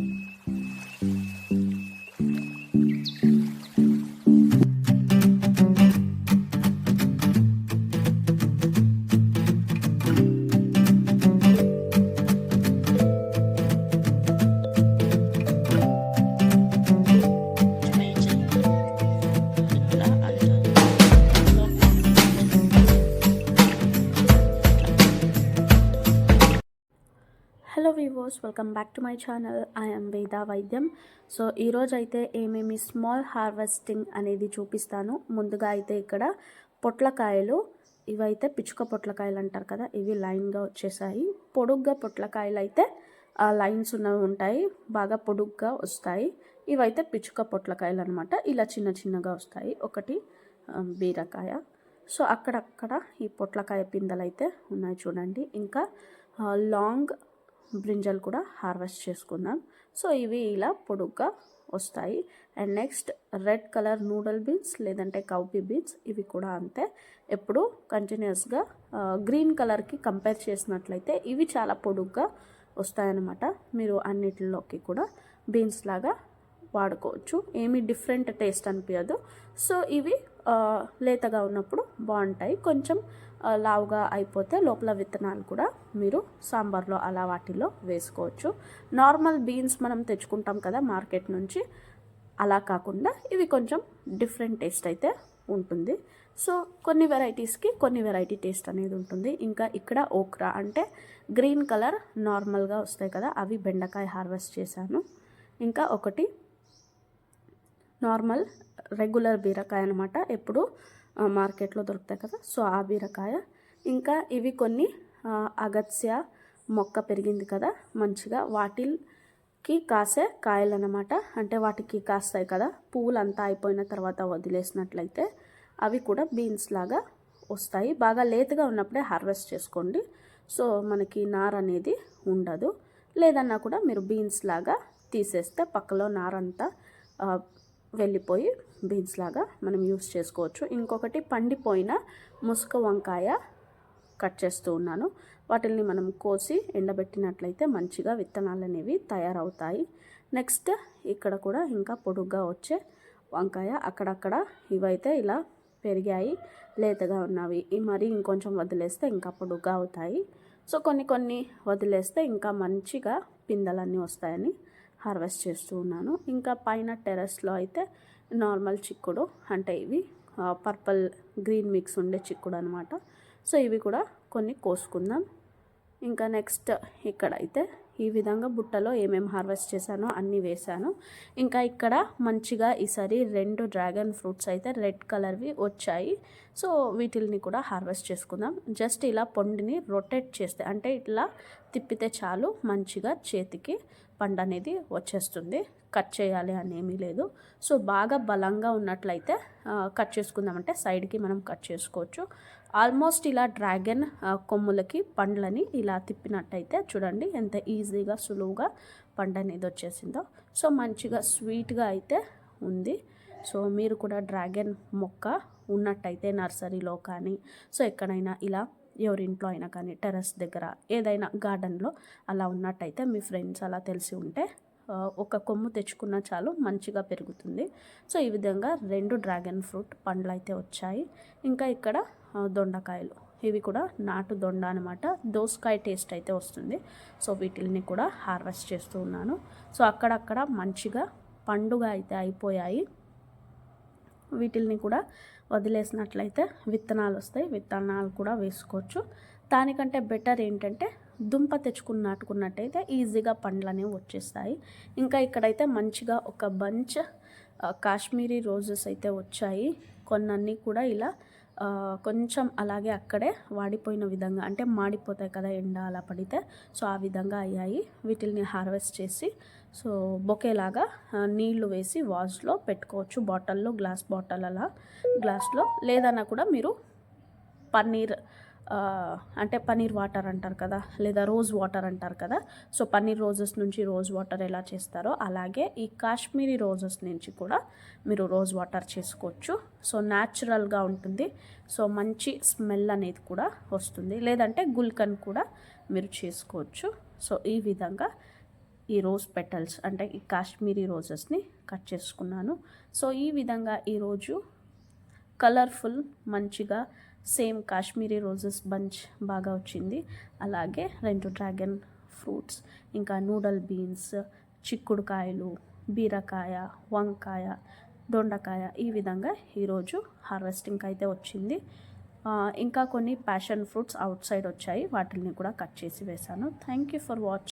Mm-hmm. వివోస్ welcome back to my channel. I'm Veda వైద్యం. So ఈరోజు అయితే ఏమేమి స్మాల్ హార్వెస్టింగ్ అనేది చూపిస్తాను. ముందుగా అయితే ఇక్కడ పొట్లకాయలు ఇవైతే పిచ్చుక పొట్లకాయలు అంటారు కదా ఇవి లైన్గా వచ్చేసాయి. పొడుగ్గా పొట్లకాయలు అయితే లైన్స్ ఉన్నవి ఉంటాయి. బాగా పొడుగ్గా వస్తాయి. ఇవైతే పిచ్చుక పొట్లకాయలు అనమాట ఇలా చిన్న చిన్నగా వస్తాయి. ఒకటి బీరకాయ. సో అక్కడక్కడ ఈ పొట్లకాయ పిందెలు అయితే ఉన్నాయి చూడండి. ఇంకా లాంగ్ బ్రింజల్ కూడా హార్వెస్ట్ చేసుకుందాం. సో ఇవి ఇలా పొడుగ్గా వస్తాయి. And next red colour noodle beans లేదంటే కౌపీ బీన్స్ ఇవి కూడా అంతే. ఎప్పుడు కంటిన్యూస్గా గ్రీన్ కలర్కి కంపేర్ చేసినట్లయితే ఇవి చాలా పొడుగ్గా వస్తాయన్నమాట. మీరు అన్నిటిలోకి కూడా బీన్స్ లాగా వాడుకోవచ్చు. ఏమీ డిఫరెంట్ టేస్ట్ అనిపించదు సో ఇవి లేతగా ఉన్నప్పుడు బాగుంటాయి. కొంచెం లావుగా అయిపోతే లోపల విత్తనాలు కూడా మీరు సాంబార్లో అలా వాటిల్లో వేసుకోవచ్చు. నార్మల్ బీన్స్ మనం తెచ్చుకుంటాం కదా మార్కెట్ నుంచి. అలా కాకుండా ఇవి కొంచెం డిఫరెంట్ టేస్ట్ అయితే ఉంటుంది. సో కొన్ని వెరైటీస్కి కొన్ని వెరైటీ టేస్ట్ అనేది ఉంటుంది. ఇంకా ఇక్కడ ఓక్రా అంటే గ్రీన్ కలర్ నార్మల్గా వస్తాయి కదా. అవి బెండకాయ హార్వెస్ట్ చేశాను. ఇంకా ఒకటి నార్మల్ రెగ్యులర్ బీరకాయ అనమాట ఎప్పుడు మార్కెట్లో దొరుకుతాయి కదా సో ఆ బీరకాయ. ఇంకా ఇవి కొన్ని ఆ, అగత్స్య మొక్క పెరిగింది కదా మంచిగా వాటికి కాసే కాయలు అనమాట అంటే వాటికి కాస్తాయి కదా పువ్వులు అంతా అయిపోయిన తర్వాత వదిలేసినట్లయితే అవి కూడా బీన్స్ లాగా వస్తాయి. బాగా లేతగా ఉన్నప్పుడే హార్వెస్ట్ చేసుకోండి. సో మనకి నార అనేది ఉండదు. లేదన్నా కూడా మీరు బీన్స్ లాగా తీసేస్తే పక్కలో నారంతా వెళ్ళిపోయి బీన్స్ లాగా మనం యూస్ చేసుకోవచ్చు. ఇంకొకటి పండిపోయిన ముసుక వంకాయ కట్ చేస్తూ ఉన్నాను. వాటిని మనం కోసి ఎండబెట్టినట్లయితే మంచిగా విత్తనాలు అనేవి తయారవుతాయి. నెక్స్ట్ ఇక్కడ కూడా ఇంకా పొడుగ్గా వచ్చే వంకాయ అక్కడక్కడ ఇవైతే ఇలా పెరిగాయి. లేతగా ఉన్నవి. మరి ఇంకొంచెం వదిలేస్తే ఇంకా పొడుగ్గా అవుతాయి. సో కొన్ని కొన్ని వదిలేస్తే ఇంకా మంచిగా పిందెలన్నీ వస్తాయని హార్వెస్ట్ చేస్తూ ఉన్నాను. ఇంకా పైన టెర్రస్లో అయితే నార్మల్ చిక్కుడు అంటే ఇవి పర్పుల్ గ్రీన్ మిక్స్ ఉండే చిక్కుడు అనమాట సో ఇవి కూడా కొన్ని కోసుకుందాం. ఇంకా నెక్స్ట్ ఇక్కడైతే ఈ విధంగా బుట్టలో ఏమేమి హార్వెస్ట్ చేశానో అన్నీ వేశాను. ఇంకా ఇక్కడ మంచిగా ఈసారి రెండు డ్రాగన్ ఫ్రూట్స్ అయితే రెడ్ కలర్వి వచ్చాయి. సో వీటిల్ని కూడా హార్వెస్ట్ చేసుకుందాం. జస్ట్ ఇలా పొండిని రొటేట్ చేస్తే అంటే ఇట్లా తిప్పితే చాలు మంచిగా చేతికి. పండు అనేది వచ్చేస్తుంది. కట్ చేయాలి అని ఏమీ లేదు. సో బాగా బలంగా ఉన్నట్లయితే కట్ చేసుకుందామంటే సైడ్కి మనం కట్ చేసుకోవచ్చు. ఆల్మోస్ట్ ఇలా డ్రాగన్ కొమ్ములకి పండ్లని ఇలా తిప్పినట్టయితే చూడండి ఎంత ఈజీగా సులువుగా పండు అనేది వచ్చేసిందో. సో మంచిగా స్వీట్గా అయితే ఉంది. సో మీరు కూడా డ్రాగన్ మొక్క ఉన్నట్టయితే నర్సరీలో కానీ సో ఎక్కడైనా ఇలా ఎవరింట్లో అయినా కానీ టెర్రస్ దగ్గర ఏదైనా గార్డెన్లో అలా ఉన్నట్టయితే మీ ఫ్రెండ్స్ అలా తెలిసి ఉంటే ఒక కొమ్ము తెచ్చుకున్న చాలు మంచిగా పెరుగుతుంది. సో ఈ విధంగా రెండు డ్రాగన్ ఫ్రూట్ పండ్లు అయితే వచ్చాయి. ఇంకా ఇక్కడ దొండకాయలు. ఇవి కూడా నాటు దొండ అనమాట దోసకాయ టేస్ట్ అయితే వస్తుంది. సో వీటిల్ని కూడా హార్వెస్ట్ చేస్తూ ఉన్నాను. సో అక్కడక్కడ మంచిగా పండుగ అయితే అయిపోయాయి. వీటిల్ని కూడా వదిలేసినట్లయితే విత్తనాలు వస్తాయి. విత్తనాలు కూడా వేసుకోవచ్చు. దానికంటే బెటర్ ఏంటంటే దుంప తెచ్చుకుని నాటుకున్నట్టయితే ఈజీగా పండ్లు అనేవి వచ్చేస్తాయి. ఇంకా ఇక్కడైతే మంచిగా ఒక బంచ్ కాశ్మీరీ రోజెస్ అయితే వచ్చాయి. కొన్నన్నీ కూడా ఇలా కొంచెం అలాగే అక్కడే వాడిపోయిన విధంగా అంటే మాడిపోతాయి కదా ఎండ అలా పడితే సో ఆ విధంగా అయ్యాయి. వీటిల్ని హార్వెస్ట్ చేసి సో బొకేలాగా నీళ్ళు వేసి వాజ్లో పెట్టుకోవచ్చు. బాటిల్లో గ్లాస్ బాటిల్ అలా గ్లాస్లో. లేదన్నా కూడా మీరు పన్నీర్ అంటే పన్నీర్ వాటర్ అంటారు కదా లేదా రోజ్ వాటర్ అంటారు కదా సో పన్నీర్ రోజెస్ నుంచి రోజ్ వాటర్ ఎలా చేస్తారో అలాగే ఈ కాశ్మీరీ రోజెస్ నుంచి కూడా మీరు రోజ్ వాటర్ చేసుకోవచ్చు. సో న్యాచురల్గా ఉంటుంది. సో మంచి స్మెల్ అనేది కూడా వస్తుంది. లేదంటే గుల్కన్ కూడా మీరు చేసుకోవచ్చు. సో ఈ విధంగా ఈ రోజ్ పెటల్స్ అంటే ఈ కాశ్మీరీ రోజెస్ని కట్ చేసుకున్నాను. సో ఈ విధంగా ఈరోజు కలర్ఫుల్ మంచిగా సేమ్ కాశ్మీరీ రోజెస్ బంచ్ బాగా వచ్చింది. అలాగే రెండు డ్రాగన్ ఫ్రూట్స్ ఇంకా నూడల్ బీన్స్ చిక్కుడుకాయలు బీరకాయ వంకాయ దొండకాయ ఈ విధంగా ఈరోజు హార్వెస్టింగ్కి అయితే వచ్చింది. ఇంకా కొన్ని ప్యాషన్ ఫ్రూట్స్ అవుట్ సైడ్ వచ్చాయి. వాటిని కూడా కట్ చేసి వేశాను. Thank you for watching